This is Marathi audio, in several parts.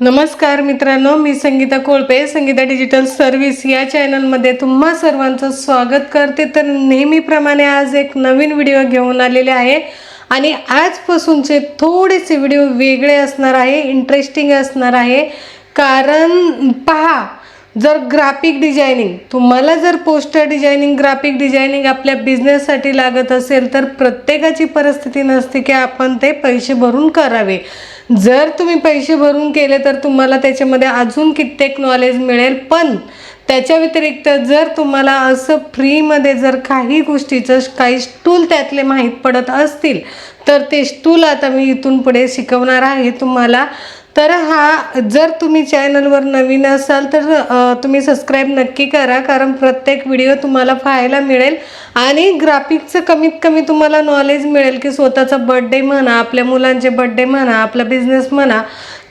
नमस्कार मित्रांनो मी संगीता कोळपे संगीता डिजिटल सर्व्हिस या चॅनलमध्ये तुम्हा सर्वांचं स्वागत करते. तर नेहमीप्रमाणे आज एक नवीन व्हिडिओ घेऊन आलेले आहे. आणि आजपासूनचे थोडेसे व्हिडिओ वेगळे असणार आहे इंटरेस्टिंग असणार आहे. कारण पहा जर ग्राफिक डिझायनिंग तुम्हाला जर पोस्टर डिझायनिंग ग्राफिक डिझायनिंग आपल्या बिझनेससाठी लागत असेल तर प्रत्येकाची परिस्थिती नसते की आपण ते पैसे भरून करावे. जर तुम्ही पैसे भरून केले तर तुम्हाला त्याच्यामध्ये अजून कित्येक नॉलेज मिळेल. पण त्याच्या व्यतिरिक्त जर तुम्हाला असं फ्रीमध्ये जर काही गोष्टीचं काही स्टूल त्यातले माहीत पडत असतील तर ते स्टूल आता मी इथून पुढे शिकवणार आहे. तुम्हाला तर हा जर तुम्ही चॅनलवर नवीन असाल तर तुम्ही सबस्क्राईब नक्की करा कारण प्रत्येक व्हिडिओ तुम्हाला पाहायला मिळेल. आणि ग्राफिकचं कमीत कमी तुम्हाला नॉलेज मिळेल की स्वतःचा बड्डे म्हणा आपल्या मुलांचे बड्डे म्हणा आपला बिझनेस म्हणा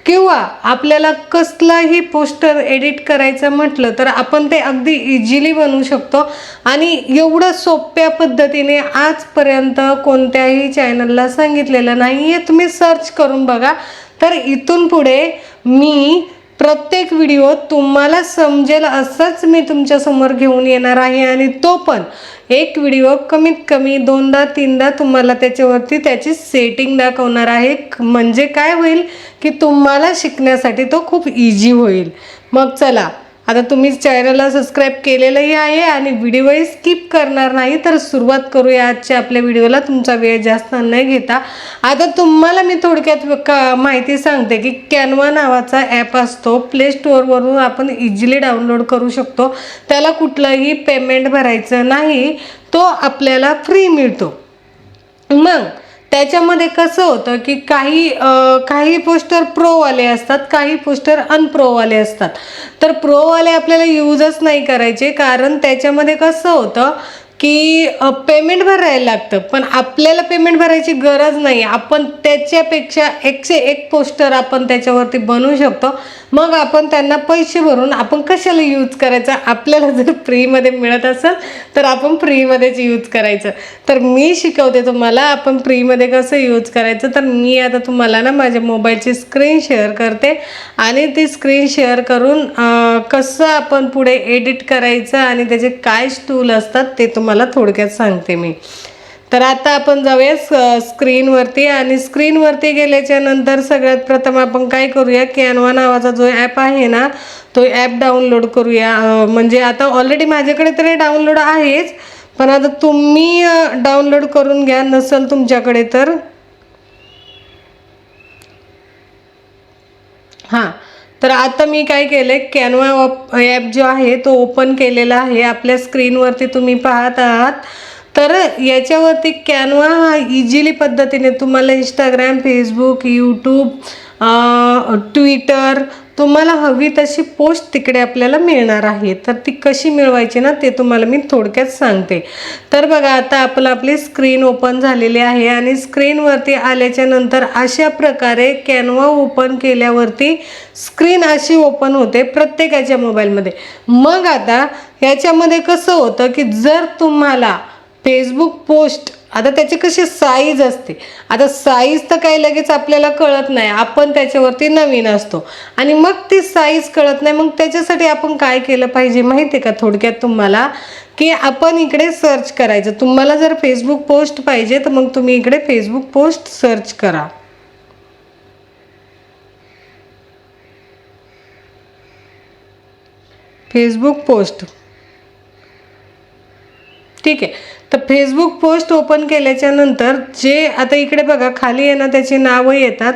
किंवा आपल्याला कसलाही पोस्टर एडिट करायचं म्हटलं तर आपण ते अगदी इझिली बनवू शकतो. आणि एवढं सोप्या पद्धतीने आजपर्यंत कोणत्याही चॅनलला सांगितलेलं नाही आहे तुम्ही सर्च करून बघा. तर इथून पुढे मी प्रत्येक व्हिडिओ तुम्हाला समजेल असंच मी तुमच्यासमोर घेऊन येणार आहे आणि तो पण एक व्हिडिओ कमीत कमी दोनदा तीनदा तुम्हाला त्याच्यावरती त्याची सेटिंग दाखवणार आहे. म्हणजे काय होईल की तुम्हाला शिकण्यासाठी तो खूप इझी होईल. मग चला आता तुम्ही चॅनलला सबस्क्राईब केलेलंही आहे आणि व्हिडिओही स्किप करणार नाही तर सुरुवात करूया आजच्या आपल्या व्हिडिओला तुमचा वेळ जास्त न घेता. आता तुम्हाला मी थोडक्यात का माहिती सांगते की कॅनवा नावाचा ॲप असतो. प्ले स्टोअरवरून आपण इझिली डाउनलोड करू शकतो. त्याला कुठलंही पेमेंट भरायचं नाही. तो आपल्याला फ्री मिळतो. मग त्याच्यामध्ये कसं होतं की काही काही पोस्टर प्रोवाले असतात काही पोस्टर अनप्रोवाले असतात. तर प्रोवाले आपल्याला यूजच नाही करायचे कारण त्याच्यामध्ये कसं होतं की पेमेंट भरायला लागतं. पण आपल्याला पेमेंट भरायची गरज नाही आपण त्याच्यापेक्षा एकशे एक पोस्टर आपण त्याच्यावरती बनवू शकतो. मग आपण त्यांना पैसे भरून आपण कशाला यूज करायचा? आपल्याला जर फ्रीमध्ये मिळत असेल तर आपण फ्रीमध्येच यूज करायचं. तर मी शिकवते तुम्हाला आपण फ्रीमध्ये कसं यूज करायचं? तर मी आता तुम्हाला ना माझ्या मोबाईलची स्क्रीन शेअर करते. आणि ती स्क्रीन शेअर करून कसं आपण पुढे एडिट करायचं आणि त्याचे काय स्टूल असतात ते तुम्हाला थोडक्यात सांगते मी. तर आता आपण जाऊया स्क्रीनवरती आणि स्क्रीनवरती गेल्याच्यानंतर सगळ्यात प्रथम आपण काय करूया कॅनवा नावाचा जो ॲप आहे ना तो ॲप डाउनलोड करूया. म्हणजे आता ऑलरेडी माझ्याकडे तरी डाउनलोड आहेच पण आता तुम्ही डाउनलोड करून घ्या. नसेल तुमच्याकडे तर. हां. तर आता मी काय केलं आहे कॅनवा ॲप जो आहे तो ओपन केलेला आहे. आपल्या स्क्रीनवरती तुम्ही पाहत आहात. तर याच्यावरती कॅनवा हा इझिली पद्धतीने तुम्हाला इंस्टाग्राम फेसबुक यूट्यूब ट्विटर तुम्हाला हवी तशी पोस्ट तिकडे आपल्याला मिळणार आहे. तर ती कशी मिळवायची ना ते तुम्हाला मी थोडक्यात सांगते. तर बघा आता आपलं आपली स्क्रीन ओपन झालेली आहे आणि स्क्रीनवरती आल्याच्यानंतर अशा प्रकारे कॅनवा ओपन केल्यावरती स्क्रीन अशी ओपन होते प्रत्येकाच्या मोबाईलमध्ये मग आता याच्यामध्ये कसं होतं की जर तुम्हाला फेसबुक पोस्ट आता त्याची कशी साईज असते. आता साईज तर काही लगेच आपल्याला कळत नाही. आपण त्याच्यावरती नवीन असतो. आणि मग ती साईज कळत नाही. मग त्याच्यासाठी आपण काय केलं पाहिजे माहिती आहे का थोडक्यात तुम्हाला? की आपण इकडे सर्च करायचं. तुम्हाला जर फेसबुक पोस्ट पाहिजे तर मग तुम्ही इकडे फेसबुक पोस्ट सर्च करा. फेसबुक पोस्ट ठीक आहे. तर फेसबुक पोस्ट ओपन केल्याच्यानंतर जे आता इकडे बघा खाली आहे ना त्याची नावं येतात.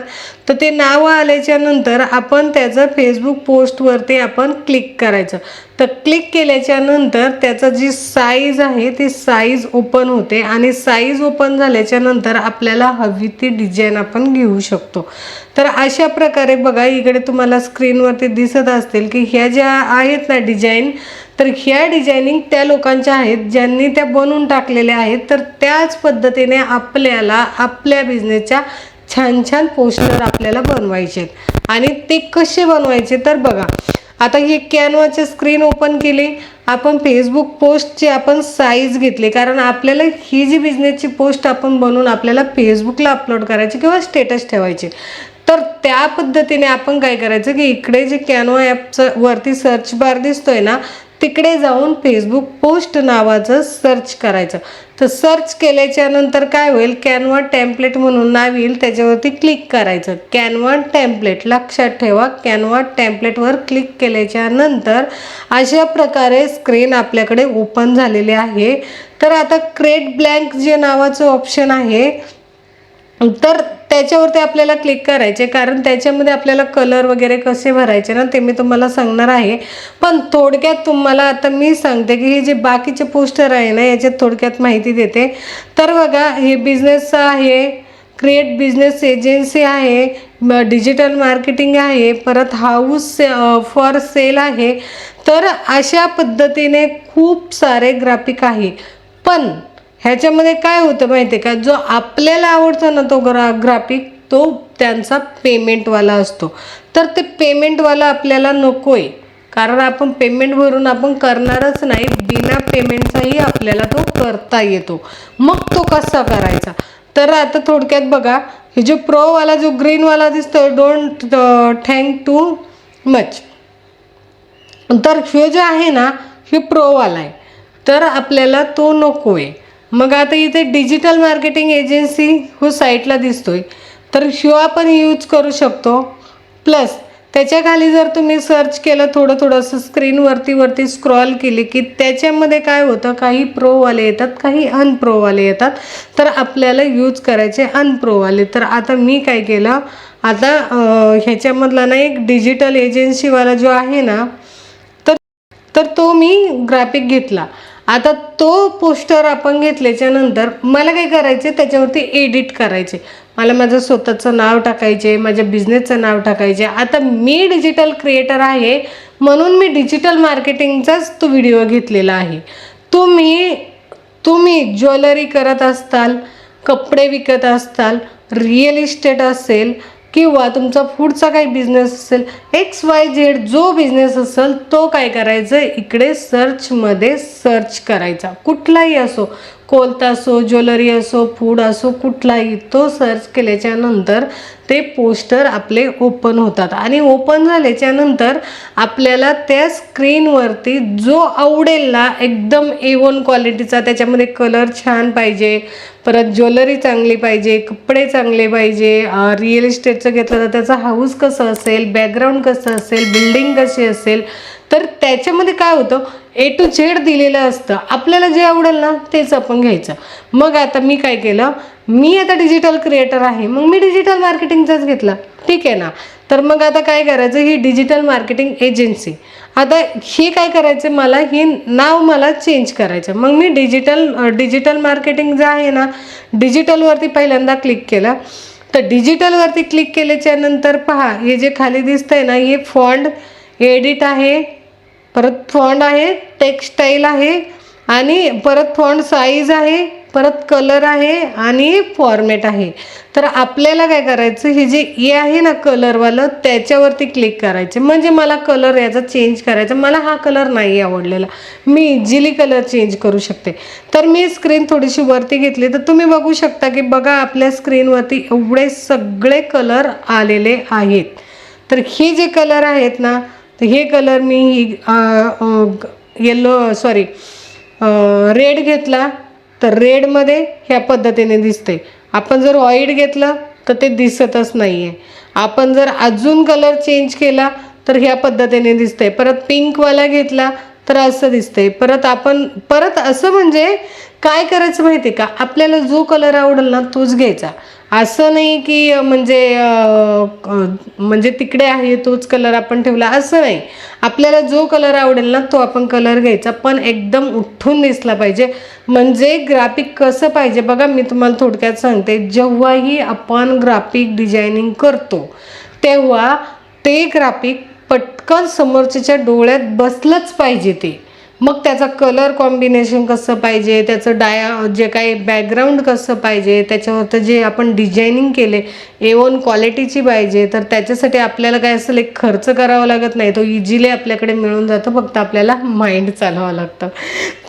तर ते नावं आल्याच्यानंतर आपण त्याचं फेसबुक पोस्टवरती आपण क्लिक करायचं. तर क्लिक केल्याच्यानंतर त्याचं जी साईज आहे ती साईज ओपन होते आणि साईज ओपन झाल्याच्यानंतर आपल्याला हवी ती डिझाईन आपण घेऊ शकतो. तर अशा प्रकारे बघा इकडे तुम्हाला स्क्रीनवरती दिसत असतील की ह्या ज्या आहेत ना डिझाईन तर ह्या डिझायनिंग त्या लोकांच्या आहेत ज्यांनी त्या बनवून टाकलेल्या आहेत. तर त्याच पद्धतीने आपल्याला आपल्या बिझनेसच्या छान छान पोस्टर आपल्याला बनवायचे आणि ते कसे बनवायचे तर बघा आता ही कॅनवाची स्क्रीन ओपन केली आपण फेसबुक पोस्टची आपण साईज घेतली. कारण आपल्याला ही जी बिझनेसची पोस्ट आपण बनवून आपल्याला फेसबुकला अपलोड करायची किंवा स्टेटस ठेवायची. तर त्या पद्धतीने आपण काय करायचं की इकडे जे कॅनवा ॲपचं वरती सर्च बार दिसतोय ना तिकडे जाऊन फेसबुक पोस्ट नावाचं सर्च करायचं. तर सर्च केल्याच्यानंतर काय होईल? कॅनवा टेम्पलेट म्हणून नाव येईल त्याच्यावरती क्लिक करायचं. कॅनवा टेम्पलेट लक्षात ठेवा कॅनवा टेम्पलेटवर क्लिक केल्याच्यानंतर अशा प्रकारे स्क्रीन आपल्याकडे ओपन झालेली आहे. तर आता क्रेट ब्लँक जे नावाचं ऑप्शन आहे तर त्याच्यावरती आपल्याला क्लिक करायचे. कारण त्याच्यामध्ये आपल्याला कलर वगैरे कसे भरायचे ना ते मी तुम्हाला सांगणार आहे. पण थोडक्यात तुम्हाला आता मी सांगते की हे जे बाकीचे पोस्टर आहे ना याच्यात थोडक्यात माहिती देते. तर बघा हे बिझनेस आहे. क्रिएट बिझनेस एजन्सी आहे. डिजिटल मार्केटिंग आहे. परत हाऊस से फॉर सेल आहे. तर अशा पद्धतीने खूप सारे ग्राफिक आहे. पण ह्याच्यामध्ये काय होतं माहिती आहे का? जो आपल्याला आवडतो ना तो ग्रा ग्राफिक तो त्यांचा पेमेंटवाला असतो. तर ते पेमेंटवाला आपल्याला नको आहे कारण आपण पेमेंट भरून आपण करणारच नाही. बिना पेमेंटचाही आपल्याला तो करता येतो. मग तो कसा करायचा? तर आता थोडक्यात बघा हे जो प्रोवाला जो ग्रीनवाला दिसतो डोंट थँक टू मच तर ह्यो जो आहे ना हे प्रोवाला आहे. तर आपल्याला तो नको आहे मग आता इथे डिजिटल मार्केटिंग एजन्सी हो साईटला दिसतोय. तर ह्यो आपण यूज करू शकतो. प्लस त्याच्याखाली जर तुम्ही सर्च केलं थोडं थोडंसं स्क्रीनवरती वरती स्क्रॉल केली की त्याच्यामध्ये काय होतं? काही प्रोवाले येतात काही अनप्रोवाले येतात. तर आपल्याला यूज करायचे अनप्रोवाले तर आता मी काय केलं? आता ह्याच्यामधला ना एक डिजिटल एजन्सीवाला जो आहे ना तर तर तो मी ग्राफिक घेतला. आता तो पोस्टर आपण घेतल्याच्यानंतर मला काय करायचे त्याच्यावरती एडिट करायचे. मला माझं स्वतःचं नाव टाकायचे माझ्या बिझनेसचं नाव टाकायचे. आता मी डिजिटल क्रिएटर आहे म्हणून मी डिजिटल मार्केटिंगचाच तो व्हिडिओ घेतलेला आहे. तुम्ही तुम्ही ज्वेलरी करत असताल कपडे विकत असताल रिअल इस्टेट असेल किंवा तुमचा फूडचा काही बिझनेस असेल एक्स वाय झेड जो बिझनेस असेल तो काय करायचं? इकडे सर्चमध्ये सर्च करायचा. कुठलाही असो कोलता असो ज्वेलरी असो फूड असो कुठलाही तो सर्च केल्याच्यानंतर ते पोस्टर आपले ओपन होतात. आणि ओपन झाल्याच्यानंतर आपल्याला त्या स्क्रीनवरती जो आवडेल ना एकदम ए वन क्वालिटीचा त्याच्यामध्ये कलर छान पाहिजे परत ज्वेलरी चांगली पाहिजे कपडे चांगले पाहिजे रिअल इस्टेटचं घेतलं तर त्याचा हाऊस कसं असेल बॅकग्राऊंड कसं असेल बिल्डिंग कशी असेल तर त्याच्यामध्ये काय होतं? ए टू झेड दिलेलं असतं. आपल्याला जे आवडेल ना तेच आपण घ्यायचं. मग आता मी काय केलं? मी आता डिजिटल क्रिएटर आहे. मग मी डिजिटल मार्केटिंगचाच घेतला. ठीक आहे ना? तर मग आता काय करायचं? ही डिजिटल मार्केटिंग एजन्सी आता हे काय करायचं? मला हे नाव मला चेंज करायचं. मग मी डिजिटल डिजिटल मार्केटिंग जे आहे ना डिजिटलवरती पहिल्यांदा क्लिक केलं. तर डिजिटलवरती क्लिक केल्याच्यानंतर पहा हे जे खाली दिसतंय ना हे फॉन्ड एडिट आहे. परत फॉन्ड आहे टेक्स्टाईल आहे आणि परत फॉन्ट साईज आहे परत कलर आहे आणि फॉर्मेट आहे. तर आपल्याला काय करायचं हे जे ए आहे ना कलरवालं त्याच्यावरती क्लिक करायचे. म्हणजे मला कलर याचा चेंज करायचा. मला हा कलर नाही आवडलेला. मी इझिली कलर चेंज करू शकते. तर मी स्क्रीन थोडीशी वरती घेतली. तर तुम्ही बघू शकता की बघा आपल्या स्क्रीनवरती एवढे सगळे कलर आलेले आहेत. तर हे जे कलर आहेत ना तर हे कलर मी येल्लो सॉरी रेड घेतला तर रेडमध्ये ह्या पद्धतीने दिसते आपण जर व्हाईट घेतलं तर ते दिसतच नाही आहे आपण जर अजून कलर चेंज केला तर ह्या पद्धतीने दिसते परत पिंकवाला घेतला तर असं दिसते परत आपण परत असं म्हणजे काय करायचं माहिती आहे का? आपल्याला जो कलर आवडेल ना तोच घ्यायचा. असं नाही की म्हणजे म्हणजे तिकडे आहे तोच कलर आपण ठेवला असं नाही. आपल्याला जो कलर आवडेल ना तो आपण कलर घ्यायचा पण एकदम उठून दिसला पाहिजे. म्हणजे ग्राफिक कसं पाहिजे? बघा मी तुम्हाला थोडक्यात सांगते जेव्हाही आपण ग्राफिक डिझायनिंग करतो तेव्हा ते ग्राफिक पटकन समोरच्याच्या डोळ्यात बसलंच पाहिजे ते. मग त्याचा कलर कॉम्बिनेशन कसं पाहिजे? त्याचं डाया जे काही बॅकग्राऊंड कसं पाहिजे? त्याच्यावरचं जे आपण डिझायनिंग केले ए वन क्वालिटीची पाहिजे तर त्याच्यासाठी आपल्याला काय असेल एक खर्च करावा लागत नाही. तो इझिली आपल्याकडे मिळून जातो फक्त आपल्याला माइंड चालवावं लागतं.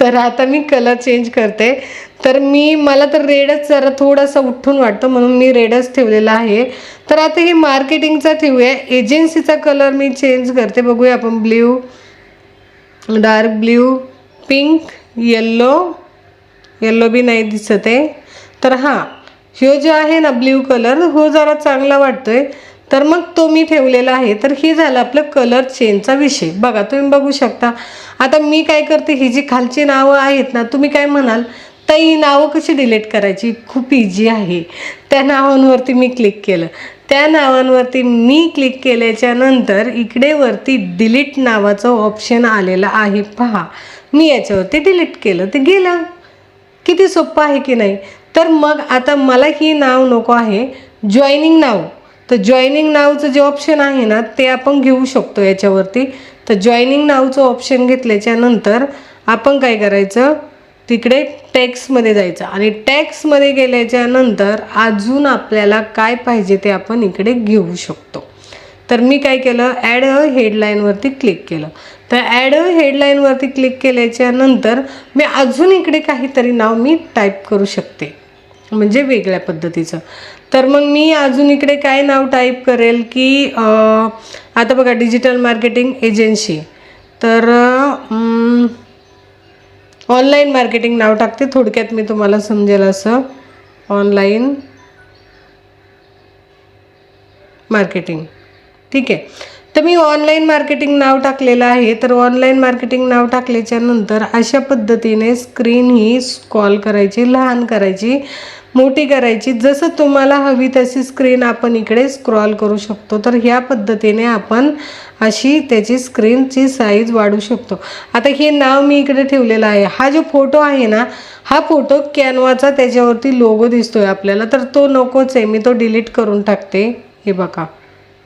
तर आता मी कलर चेंज करते. तर मी मला तर रेडच जरा थोडासा उठून वाटतं म्हणून मी रेडच ठेवलेला आहे. तर आता हे मार्केटिंगचा ठेवूया. एजन्सीचा कलर मी चेंज करते. बघूया आपण blue dark blue pink yellow yellow बी नाही दिसत. आहे तर हां ह्यो जो आहे ना ब्ल्यू कलर हो जरा चांगला वाटतो आहे तर मग तो मी ठेवलेला आहे. तर हे झालं आपलं कलर चेंजचा विषय. बघा तुम्ही बघू शकता. आता मी काय करते ही जी खालची नावं आहेत ना तुम्ही काय म्हणाल तर ही नावं कशी डिलीट करायची? खूप इझी आहे. त्या नावांवरती मी क्लिक केलं. त्या नावांवरती मी क्लिक केल्याच्यानंतर इकडे वरती डिलीट नावाचं ऑप्शन आलेलं आहे. पहा मी याच्यावरती डिलीट केलं ते गेलं. किती सोपं आहे की नाही? तर मग आता मला ही नाव नको आहे जॉईनिंग नाव. तर जॉईनिंग नावचं जे ऑप्शन आहे ना ते आपण घेऊ शकतो याच्यावरती. तर जॉईनिंग नावचं ऑप्शन घेतल्याच्यानंतर आपण काय करायचं? तिकडे टॅक्समध्ये जायचं. आणि टॅक्समध्ये गेल्याच्यानंतर अजून आपल्याला काय पाहिजे ते आपण इकडे घेऊ शकतो. तर मी काय केलं? ॲड अ हेडलाईनवरती क्लिक केलं. तर ॲड अ हेडलाईनवरती क्लिक केल्याच्यानंतर मी अजून इकडे काहीतरी नाव मी टाईप करू शकते. म्हणजे वेगळ्या पद्धतीचं. तर मग मी अजून इकडे काय नाव टाईप करेल की आता बघा डिजिटल मार्केटिंग एजन्सी तर ऑनलाईन मार्केटिंग नाव टाकते. थोडक्यात मी तुम्हाला समजेल असं. ऑनलाईन मार्केटिंग ठीक आहे. तर मी ऑनलाईन मार्केटिंग नाव टाकलेलं आहे. तर ऑनलाईन मार्केटिंग नाव टाकल्याच्या नंतर अशा पद्धतीने स्क्रीन ही स्कॉल करायची लहान करायची. मोठी करायची. जसं तुम्हाला हवी तशी स्क्रीन आपण इकडे स्क्रॉल करू शकतो. तर ह्या पद्धतीने आपण अशी त्याची स्क्रीनची साईज वाढू शकतो. आता हे नाव मी इकडे ठेवलेलं आहे. हा जो फोटो आहे ना हा फोटो कॅनवाचा त्याच्यावरती लोगो दिसतोय आपल्याला. तर तो नकोच आहे. मी तो डिलीट करून टाकते. हे बघा.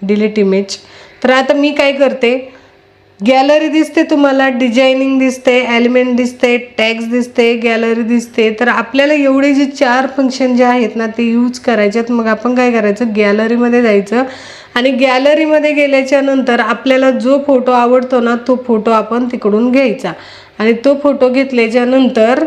डिलीट इमेज तर आता मी काय करते? गॅलरी दिसते तुम्हाला डिझायनिंग दिसते एलिमेंट दिसते टॅक्स दिसते गॅलरी दिसते. तर आपल्याला एवढे जे चार फंक्शन जे आहेत ना ते यूज करायच्यात मग आपण काय करायचं? गॅलरीमध्ये जायचं. आणि गॅलरीमध्ये गेल्याच्यानंतर आपल्याला जो फोटो आवडतो ना तो फोटो आपण तिकडून घ्यायचा. आणि तो फोटो घेतल्याच्या नंतर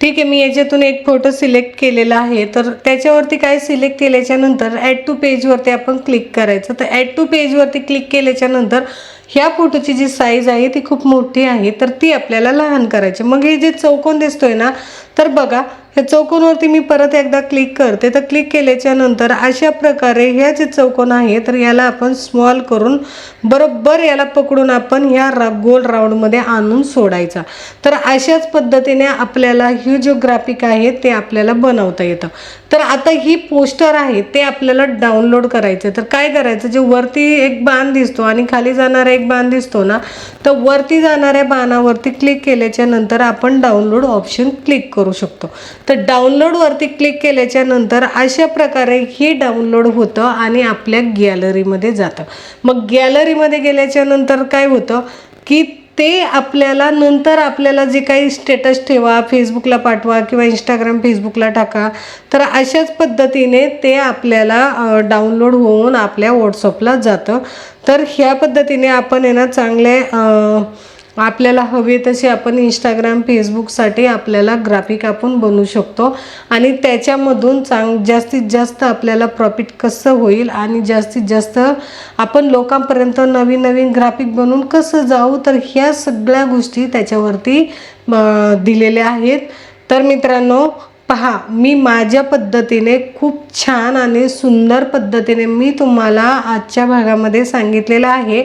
ठीक आहे मी याच्यातून एक फोटो सिलेक्ट केलेला आहे. तर त्याच्यावरती काय सिलेक्ट केल्याच्यानंतर ॲड टू पेजवरती आपण क्लिक करायचं. तर ॲड टू पेजवरती क्लिक केल्याच्यानंतर ह्या फोटोची जी साईज आहे ती खूप मोठी आहे. तर ती आपल्याला लहान करायची. मग हे जे चौकोन दिसतोय ना तर बघा ह्या चौकोनवरती मी परत एकदा क्लिक करते. तर क्लिक केल्याच्यानंतर अशा प्रकारे ह्या जे चौकोन आहे तर याला आपण स्मॉल करून बरोबर याला पकडून आपण ह्या रा गोल राऊंडमध्ये आणून सोडायचा. तर अशाच पद्धतीने आपल्याला ही जो ग्राफिक आहे ते आपल्याला बनवता येतं. तर आता ही पोस्टर आहे ते आपल्याला डाउनलोड करायचं तर काय करायचं जे वरती एक बाण दिसतो आणि खाली जाणारा एक बाण दिसतो ना तर वरती जाणाऱ्या बाणावरती क्लिक केल्याच्यानंतर आपण डाउनलोड ऑप्शन क्लिक करू शकतो. तर डाउनलोडवरती क्लिक केल्याच्यानंतर अशा प्रकारे हे डाउनलोड होतं आणि आपल्या गॅलरीमध्ये जातं. मग गॅलरीमध्ये गेल्याच्यानंतर काय होतं? की ते आपल्याला नंतर आपल्याला जे काही स्टेटस ठेवा फेसबुकला पाठवा किंवा इंस्टाग्राम फेसबुकला टाका तर अशाच पद्धतीने ते आपल्याला डाउनलोड होऊन आपल्या व्हॉट्सअपला जातं. तर ह्या पद्धतीने आपण आहे ना चांगले आपल्याला हवे तसे आपण इंस्टाग्राम फेसबुकसाठी आपल्याला ग्राफिक आपण बनवू शकतो. आणि त्याच्यामधून चांग जास्तीत जास्त आपल्याला प्रॉफिट कसं होईल आणि जास्तीत जास्त आपण लोकांपर्यंत नवीन नवीन ग्राफिक बनवून कसं जाऊ तर ह्या सगळ्या गोष्टी त्याच्यावरती दिलेल्या आहेत. तर मित्रांनो पहा मी माझ्या पद्धतीने खूप छान आणि सुंदर पद्धतीने मी तुम्हाला आजच्या भागामध्ये सांगितलेलं आहे.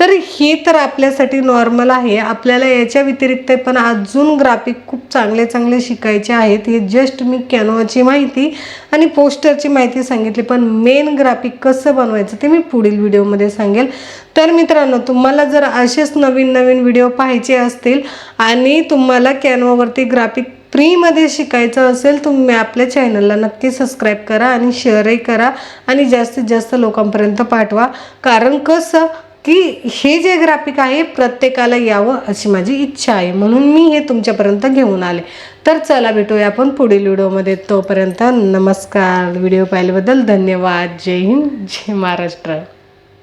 तर हे तर आपल्यासाठी नॉर्मल आहे. आपल्याला याच्या व्यतिरिक्त पण अजून ग्राफिक खूप चांगले चांगले शिकायचे आहेत. हे जस्ट मी कॅनवाची माहिती आणि पोस्टरची माहिती सांगितली. पण मेन ग्राफिक कसं बनवायचं ते मी पुढील व्हिडिओमध्ये सांगेल. तर मित्रांनो तुम्हाला जर असेच नवीन नवीन व्हिडिओ पाहायचे असतील आणि तुम्हाला कॅनवावरती ग्राफिक फ्रीमध्ये शिकायचं असेल तुम्ही आपल्या चॅनलला नक्की सबस्क्राईब करा आणि शेअरही करा आणि जास्तीत जास्त लोकांपर्यंत पाठवा. कारण कसं की हे जे ग्राफिक आहे प्रत्येकाला यावं अशी माझी इच्छा आहे. म्हणून मी हे तुमच्यापर्यंत घेऊन आले. तर चला भेटूया आपण पुढील व्हिडिओमध्ये. तोपर्यंत नमस्कार. व्हिडिओ पाहिल्याबद्दल धन्यवाद. जय हिंद. जय महाराष्ट्र.